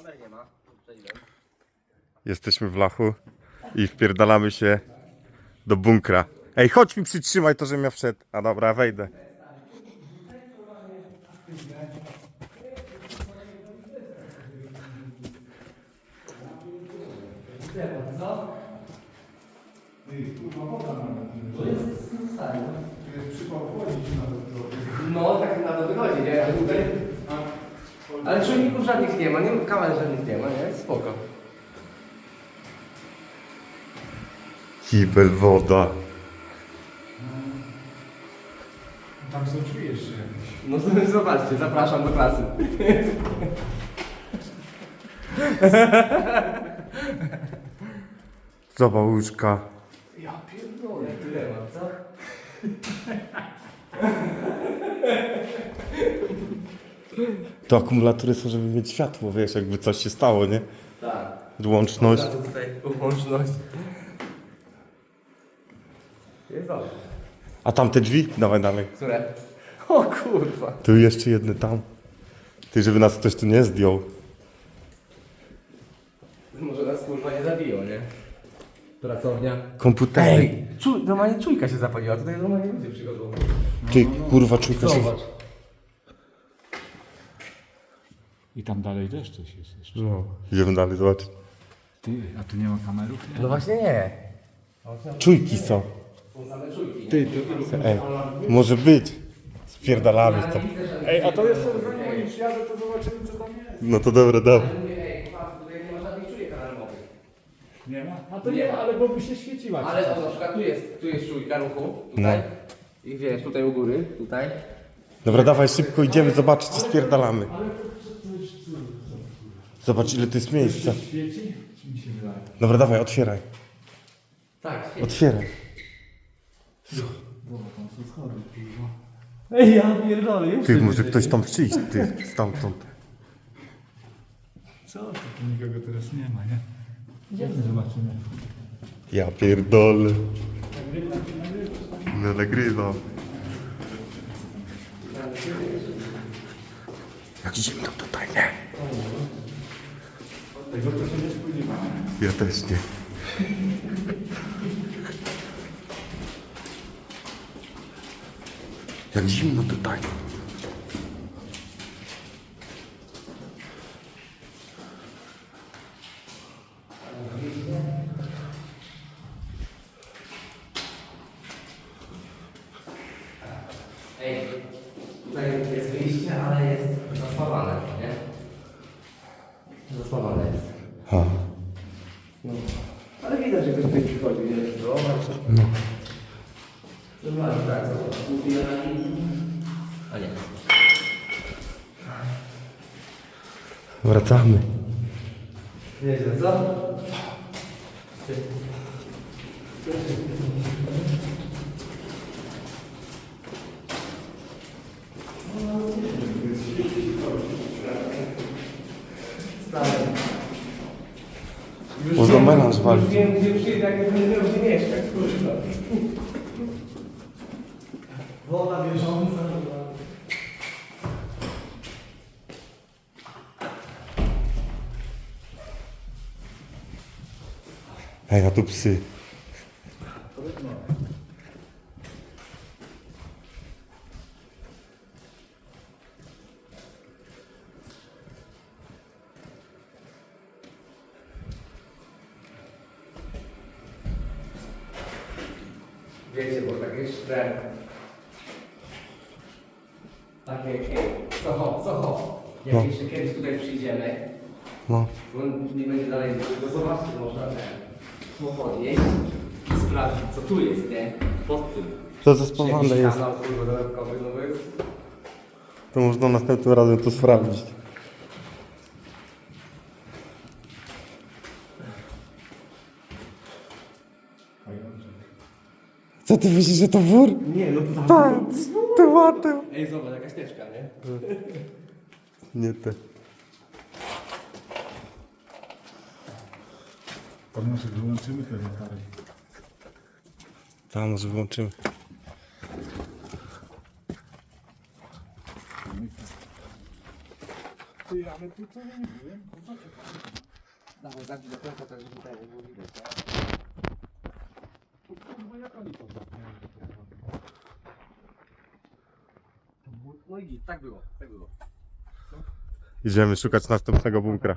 Kamer nie ma. Przejdę. Jesteśmy w lachu i wpierdalamy się do bunkra. Ej, chodź mi przytrzymaj to, żebym ja wszedł. A dobra, wejdę. No, tak na to wychodzi, nie? Tutaj... Ale czujników żadnych nie ma, nie ma kamer żadnych nie ma, nie? Spoko. Kibel, woda. Tam są drzwi jeszcze jakieś. No to zobaczcie, zapraszam do klasy. Zobacz łóżka. Ja pierdolę, tyle ma, co? To akumulatory są, żeby mieć światło, wiesz, jakby coś się stało, nie? Tak. Łączność. Dobra, tutaj łączność. Jest dobrze. A tam te drzwi? Dawaj dalej. Które? O kurwa. Tu jeszcze jedne tam. Ty, żeby nas ktoś tu nie zdjął. Może nas kurwa nie zabiją, nie? Pracownia. Komputery. Ej, czu, normalnie czujka się zapaliła, tutaj normalnie ludzie przychodzą. Ty, kurwa, czujka się... Zobacz. I tam dalej też coś jest jeszcze. No. Idziemy dalej, zobacz. Ty, a tu nie ma kamerów? No właśnie nie. Czujki są. Ty, to... Ej, może być. Spierdalamy stąd. Ej, a to jeszcze zanim przyjadę, to zobaczymy co tam jest. No to dobra, dobra. Ej, kurwa, tutaj nie ma żadnych czujek alarmowych. Nie ma? A to nie ma, ale bo by się świeciła. Ale o, na przykład tu jest, tu jest czujka ruchu, tutaj. I wiesz, tutaj u góry, tutaj. Dobra, dawaj szybko, idziemy zobaczyć i spierdalamy. Zobacz, ile to jest miejsca. Świeci? Czy mi się wydaje? Dobra, dawaj, otwieraj. Tak, świetnie. Otwieraj. Tam są schody. Ej, ja pierdolę, jeszcze Ty, może ktoś tam przyjść, ty, stamtąd. Co? To tu nikogo teraz nie ma, nie? Idziemy, zobaczymy. Ja pierdolę. No nagrywam. Jak zimno tutaj, nie? Tego to się nie spodziewałem. Ja też nie. Jak zimno tutaj. Ej, tutaj jest wyjście, ale jest zaspawane, nie? Zaspawane jest. Ha. No. Ale widać, przychodzi, wiesz, zobacz. No. Tak, zobacz. Kupi na A nie. Wracamy. Nieźle, co? Stary. Już Można wiem- melanż już walić. Wiem, gdzie przyjdę, jak będę miał gdzie mieszkać, kurwa. Woda bieżąca. Ej, a tu psy. Wiecie, bo takie sztre. Takie, co ho, co ho. Jak No. jeszcze kiedyś tutaj przyjdziemy, No. bo nie będzie dalej, to zobaczcie, można ten podjeść i sprawdzić, co tu jest, nie? Pod tym. To Czy jest. kanał kurwa dodatkowy, no bo jest... To można następnym razem to sprawdzić. Co ty myślisz, że to wór? Nie, no to Patrz, ty łaty. Ej, zobacz, jakaś teczka, nie? Nie te. Podnosek wyłączymy ten. Tam może wyłączymy. Ty, ale co nie wiem? Do końca, to tutaj nie było widać. tak? No Kurwa, jaka lipa. No tak było, tak było. Idziemy szukać następnego bunkra.